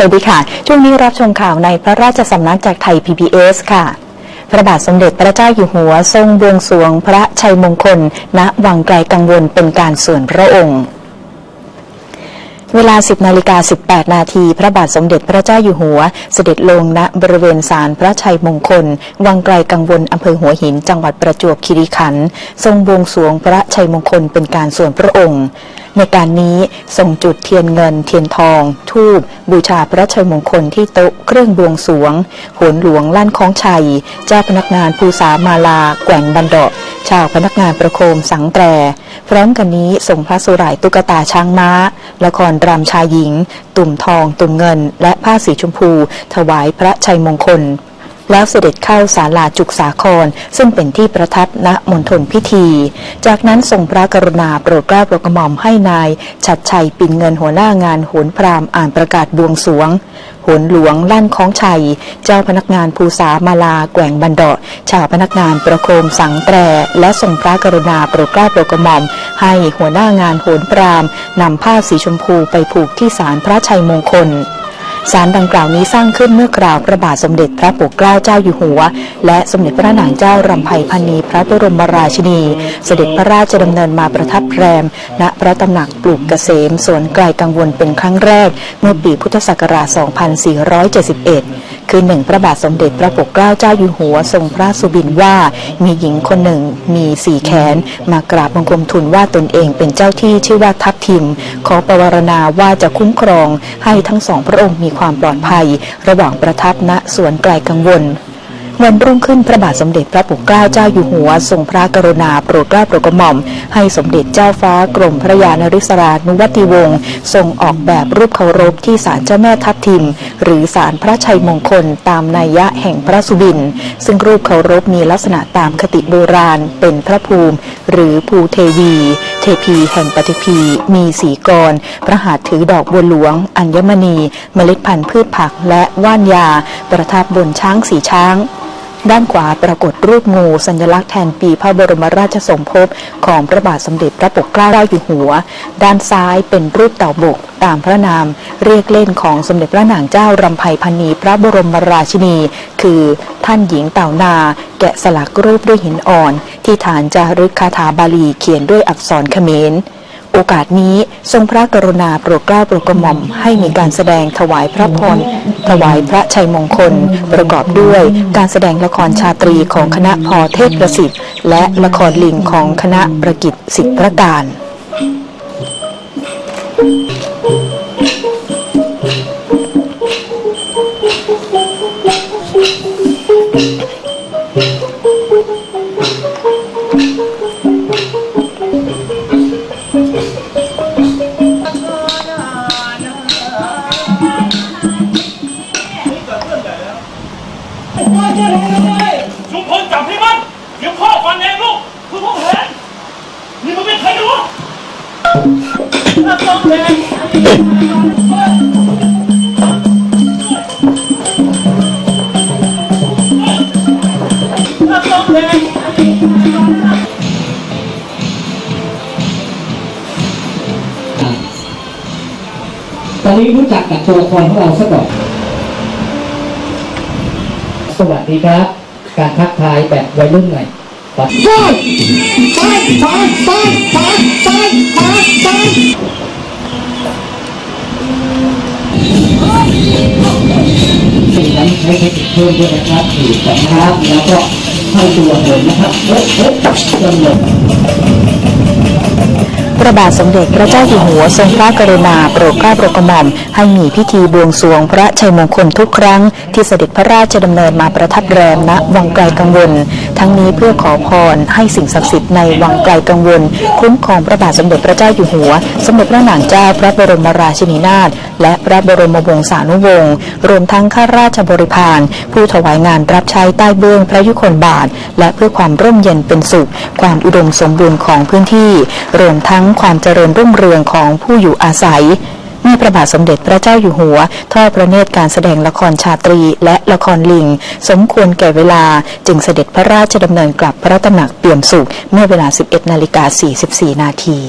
สวัสดีค่ะ ช่วงนี้รับชมข่าวในพระราชสำนักจากไทย PBS ค่ะ พระบาทสมเด็จพระเจ้าอยู่หัวทรงบวงสรวงพระชัยมงคล ณ วังไกลกังวลเป็นการส่วนพระองค์ เวลา 10นาฬิกา18 นาที พระบาทสมเด็จพระเจ้าอยู่หัว เสด็จลงณบริเวณศาลพระชัยมงคล วังไกลกังวลอำเภอหัวหิน จังหวัดประจวบคีรีขันธ์ทรงบวงสรวงพระชัยมงคลเป็นการส่วนพระองค์ ในการนี้ทรงจุดเทียนเงิน เทียนทอง ทูบบูชาพระชัยมงคลที่โต๊ะเครื่องบวงสรวงโหนหลวงลั่นคล้องชัย เจ้าพนักงานภูษามาลา แกว่งบันดาะ ชาวพนักงานประโคมสังแตร พร้อมกันนี้ส่งพระสุรายตุกตาช้างม้า ละครรำชายหญิง ตุ่มทอง ตุ่มเงิน และผ้าสีชมพู ถวายพระชัยมงคล แล้วเสด็จเข้าศาลาจุกสาคร ซึ่งเป็นที่ประทับณมณฑลพิธี จากนั้นทรงพระกรุณาโปรดเกล้าโปรดกระหม่อมให้นายชัดชัยปิ่นเงินหัวหน้างานโหนพรามอ่านประกาศบวงสรวงโหนหลวงลั่นคล้องชัย เจ้าพนักงานภูษามาลาแกว่งบันดาะชาวพนักงานประโคมสังแตร และทรงพระกรุณาโปรดเกล้าโปรดกระหม่อม ให้หัวหน้างานโหนพรามนำผ้าสีชมพูไปผูกที่ศาลพระชัยมงคล ศาลดังกล่าวนี้สร้างขึ้นเมื่อกราวพระบาทสมเด็จพระปกเกล้าเจ้าอยู่หัว และสมเด็จพระนางเจ้ารำไพพรรณีพระบรมราชินี เสด็จพระราชดำเนินมาประทับแรม ณพระตำหนักปลูกเกษมสวนไกลกังวลเป็นครั้งแรก เมื่อปีพุทธศักราช 2471 คือหนึ่งพระบาทสมเด็จพระปกเกล้าเจ้าอยู่หัวทรงพระสุบินว่า มีหญิงคนหนึ่งมีสี่แขน มากราบบังคมทูลว่าตนเองเป็นเจ้าที่ชื่อว่าทัพทิม ขอประวารณาว่าจะคุ้มครองให้ทั้งสองพระองค์มีความปลอดภัย ระหว่างประทับณสวนไกลกังวล วันรุ่งขึ้นพระบาทสมเด็จพระปกเกล้าเจ้าอยู่หัวทรงพระกรุณาโปรดเกล้าโปรดกระหม่อม ให้สมเด็จเจ้าฟ้ากรมพระยานริศรานุวัติวงศ์ทรงออกแบบรูปเคารพที่ศาลเจ้าแม่ทับทิม หรือศาลพระชัยมงคลตามนัยยะแห่งพระสุบิน ซึ่งรูปเคารพมีลักษณะตามคติโบราณ เป็นพระภูมิ หรือภูเทวี เทพีแห่งปฏิพี มีสีกร พระหัตถ์ถือดอกบัวหลวง อัญมณี เมล็ดพันธุ์พืชผักและว่านยา ประทับบนช้างสีช้าง ด้านขวาปรากฏรูปงูสัญลักษณ์แทนปีพระบรมราชสมภพของพระบาทสมเด็จพระปกเกล้าเจ้าอยู่หัว ด้านซ้ายเป็นรูปเต่าบกตามพระนาม เรียกเล่นของสมเด็จพระนางเจ้ารำไพพรรณีพระบรมราชินี คือท่านหญิงเต่านา แกะสลักรูปด้วยหินอ่อน ที่ฐานจารึกคาถาบาลีเขียนด้วยอักษรเขมร โอกาสนี้ทรงพระกรุณาโปรดเกล้าโปรดกระหม่อมให้มีการแสดงถวายพระพรถวายพระชัยมงคล ประกอบด้วยการแสดงละครชาตรีของคณะพอเทพประสิทธิ์ และละครลิงของคณะประกิตสิทธิประการ ชุมพลจับให้มัน เดี๋ยวพ่อฟันเองลูกคือพ่อเห็นนี่มันไม่เคยรู้ต้องแรงต้องแรงตอนนี้รู้จักกับตัวละครของเราสักหน่อย สวัสดีครับ การทักทายแบบวัยรุ่นหน่อยปัดซ้ายซ้ายซ้ายซ้ายซ้ายซ้ายซ้ายซ้ายสิ่งนั้นใช้เทคนิคเพิ่มด้วยนะครับถือสองเท้าแล้วก็เข้าตัวเหินนะครับเฮ้ยเฮ้ยจนหลง พระบาทสมเด็จพระเจ้าอยู่หัวทรงพระกรุณาโปรดเกล้าโปรดกระหม่อมให้มีพิธีบวงสรวงพระชัยมงคลทุกครั้งที่เสด็จพระราชดำเนินมาประทับแรมณวังไกลกังวล ทั้งนี้เพื่อขอพรให้สิ่งศักดิ์สิทธิ์ในวังไกลกังวล คุ้มครองพระบาทสมเด็จพระเจ้าอยู่หัว สมเด็จพระนางเจ้าพระบรมราชินีนาถและพระบรมวงศานุวงศ์รวมทั้งข้าราชบริพารผู้ถวายงานรับใช้ใต้เบื้องพระยุคลบาท และเพื่อความร่มเย็นเป็นสุข ความอุดมสมบูรณ์ของพื้นที่รวมทั้งความเจริญรุ่งเรืองของผู้อยู่อาศัยมีพระบาทสมเด็จพระเจ้าอยู่หัว ทอดพระเนตรการแสดงละครชาตรีและละครลิง สมควรแก่เวลาจึงเสด็จพระราชดำเนินกลับพระตำหนักเปี่ยมสุข เมื่อเวลา 11 นาฬิกา 44 นาที